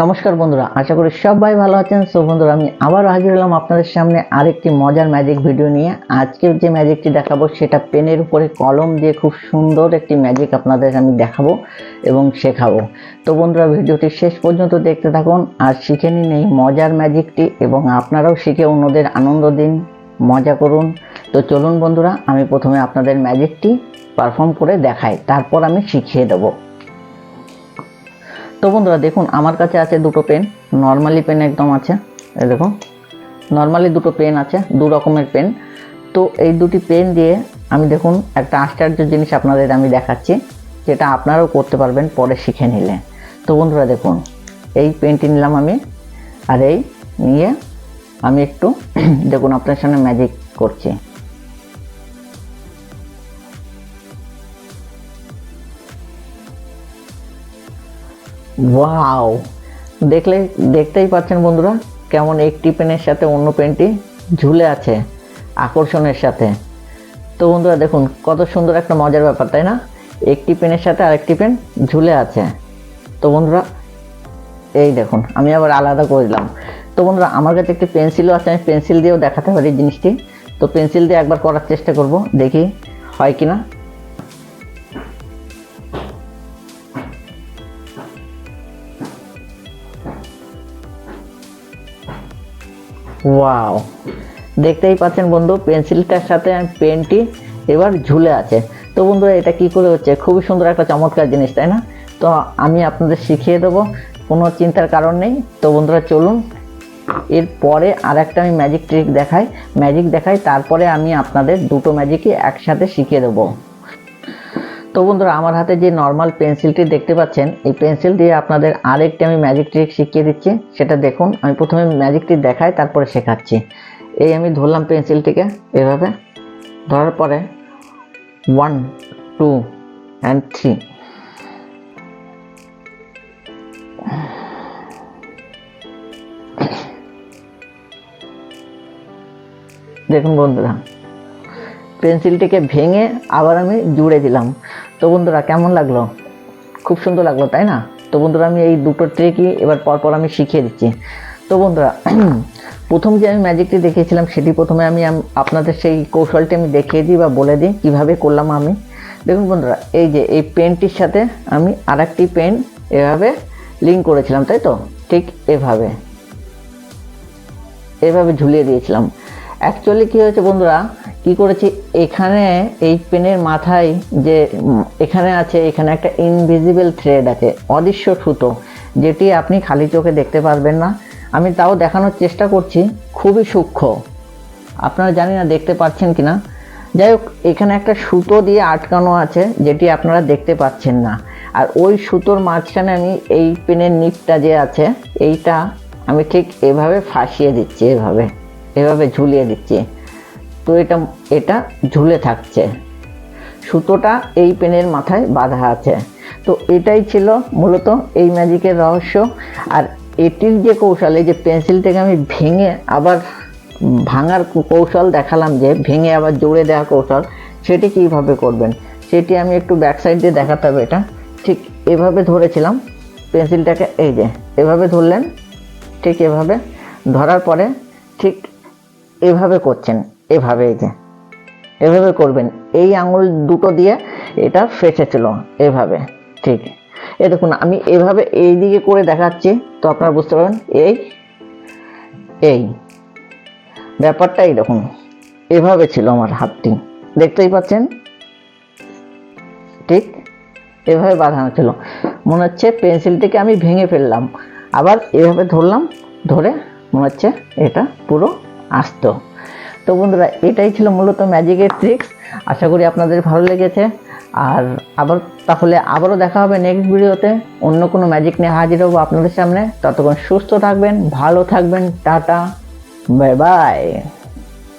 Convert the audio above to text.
নমস্কার বন্ধুরা, আশা করি সবাই ভালো আছেন। সো বন্ধুরা, আমি আবার হাজির হলাম আপনাদের সামনে আরেকটি মজার ম্যাজিক ভিডিও নিয়ে। আজকে যে ম্যাজিকটি দেখাবো, সেটা পেনের উপরে কলম দিয়ে খুব সুন্দর একটি ম্যাজিক আপনাদের আমি দেখাবো এবং শেখাবো। তো বন্ধুরা, ভিডিওটি শেষ পর্যন্ত দেখতে থাকুন আর শিখে নিন এই মজার ম্যাজিকটি এবং আপনারাও শিখে অন্যদের আনন্দ দিন, মজা করুন। তো চলুন বন্ধুরা, আমি প্রথমে আপনাদের ম্যাজিকটি পারফর্ম করে দেখাই, তারপর আমি শিখিয়ে দেবো। তো বন্ধুরা দেখুন, আমার কাছে আছে দুটো পেন। নর্মালি পেন একদম আছে। এই দেখুন নর্মালি দুটো পেন আছে, দু রকমের পেন তো এই দুটি পেন দিয়ে আমি দেখুন, একটা আশ্চর্য জিনিস আপনাদের আমি দেখাচ্ছি, যেটা আপনারাও করতে পারবেন পরে শিখে নিলে। তো বন্ধুরা দেখুন, এই পেনটি নিলাম আমি, আর এই নিয়ে আমি একটু, দেখুন, আপনার সামনে ম্যাজিক করছি। ওয়াও দেখলে, দেখতেই পাচ্ছেন বন্ধুরা, কেমন একটি পেনের সাথে অন্য পেনটি ঝুলে আছে, আকর্ষণের সাথে। তো বন্ধুরা, দেখুন, কত সুন্দর একটা মজার ব্যাপার, তাই না? একটি পেনের সাথে আরেকটি পেন ঝুলে আছে। তো বন্ধুরা, এই দেখুন, আমি আবার আলাদা করে দিলাম। তো বন্ধুরা, আমার কাছে একটি পেন্সিলও আছে, আমি পেন্সিল দিয়েও দেখাতে পারি জিনিসটি। তো পেন্সিল দিয়ে একবার করার চেষ্টা করব, দেখি হয় কি না ওয়াও দেখতেই পাচ্ছেন বন্ধু, পেন্সিলটার সাথে পেনটি এবার ঝুলে আছে। তো বন্ধুরা, এটা কি করে হচ্ছে? খুবই সুন্দর একটা চমৎকার জিনিস, তাই না? তো আমি আপনাদের শিখিয়ে দেবো, কোনো চিন্তার কারণ নেই। তো বন্ধুরা, চলুন। এরপরে আর একটা আমি ম্যাজিক ট্রিক দেখাই। ম্যাজিক দেখাই, তারপরে আমি আপনাদের দুটো ম্যাজিকই একসাথে শিখিয়ে দেবো। তো বন্ধুরা, আমার হাতে যে নর্মাল পেন্সিলটি দেখতে পাচ্ছেন, এই পেন্সিল দিয়ে আপনাদের আরেকটি আমি ম্যাজিক ট্রিক শিখিয়ে দিচ্ছি। সেটা দেখুন, আমি প্রথমে ম্যাজিকটি দেখাই, তারপরে শেখাচ্ছি। এই আমি ধরলাম পেন্সিলটিকে এভাবে, ধরার পরে ওয়ান টু অ্যান্ড থ্রি দেখুন বন্ধুরা পেন্সিলটিকে ভেঙে আবার আমি জুড়ে দিলাম। তো বন্ধুরা, কেমন লাগল? খুব সুন্দর লাগল, তাই না? তো বন্ধুরা, আমি এই দুটো ট্রিকই এবার পরপর আমি শিখিয়ে দিচ্ছি। তো বন্ধুরা, প্রথম যে আমি ম্যাজিকটি দেখিয়েছিলাম, সেটি প্রথমে আমি আপনাদের সেই কৌশলটি আমি দেখিয়ে দিই বা বলে দিই, কীভাবে করলাম আমি। দেখুন বন্ধুরা, এই যে এই পেনটির সাথে আমি আরেকটি পেন এভাবে লিঙ্ক করেছিলাম, তাই তো? ঠিক এভাবে। এভাবে ঝুলিয়ে দিয়েছিলাম। অ্যাকচুয়ালি কী হয়েছে বন্ধুরা? কি করেছি? এখানে এই পেনের মাথায় যে এখানে আছে, এখানে একটা ইনভিজিবল থ্রেড আছে, অদৃশ্য সুতো, যেটি আপনি খালি চোখে দেখতে পারবেন না। আমি তাও দেখানোর চেষ্টা করছি, খুবই সূক্ষ্ম। আপনারা জানি না, দেখতে পাচ্ছেন কি না? যাই হোক, এখানে একটা সুতো দিয়ে আটকানো আছে, যেটি আপনারা দেখতে পাচ্ছেন না। আর ওই সুতোর মাঝখানে আমি এই পেনের নিপটা যে আছে, এইটা আমি ঠিক এভাবে ফাঁসিয়ে দিচ্ছি, এভাবে। এভাবে ঝুলিয়ে দিচ্ছি। তো এটা এটা ঝুলে থাকছে। সুতোটা এই পেনের মাথায় বাঁধা আছে। তো এটাই ছিল মূলত এই ম্যাজিকের রহস্য। আর এটির যে কৌশল, এই যে পেন্সিলটাকে আমি ভেঙে আবার ভাঙার কৌশল দেখালাম যে, ভেঙে আবার জোড়ে দেওয়া কৌশল, সেটি কীভাবে করবেন? সেটি আমি একটু ব্যাক সাইড দিয়ে দেখাতে হবে এটা। ঠিক এভাবে ধরেছিলাম পেন্সিলটাকে, এই যে এভাবে ধরলেন, ঠিক এভাবে ধরার পরে ঠিক এভাবে করছেন, এভাবে এই যে, এভাবে করবেন, এই আঙুল দুটো দিয়ে এটা ফেসেছিল এভাবে, ঠিক। এ দেখুন, আমি এভাবে এই দিকে করে দেখাচ্ছি, তো আপনারা বুঝতে পারবেন, এই এই ব্যাপারটা এই দেখুন, এভাবে ছিল আমার হাতটি, দেখতেই পাচ্ছেন? ঠিক, এভাবে বাঁধানো ছিল, মনে হচ্ছে পেন্সিলটিকে আমি ভেঙে ফেললাম, আবার এভাবে ধরলাম, ধরে মনে হচ্ছে এটা পুরো আসতো। তো বন্ধুরা, এটাই ছিল মূলত ম্যাজিকের ট্রিক্স আশা করি আপনাদের ভালো লেগেছে। আর আবার, তাহলে আবারও দেখা হবে নেক্সট ভিডিওতে অন্য কোনো ম্যাজিক নিয়ে হাজির হব আপনাদের সামনে। ততক্ষণ সুস্থ থাকবেন, ভালো থাকবেন, টাটা বাই বাই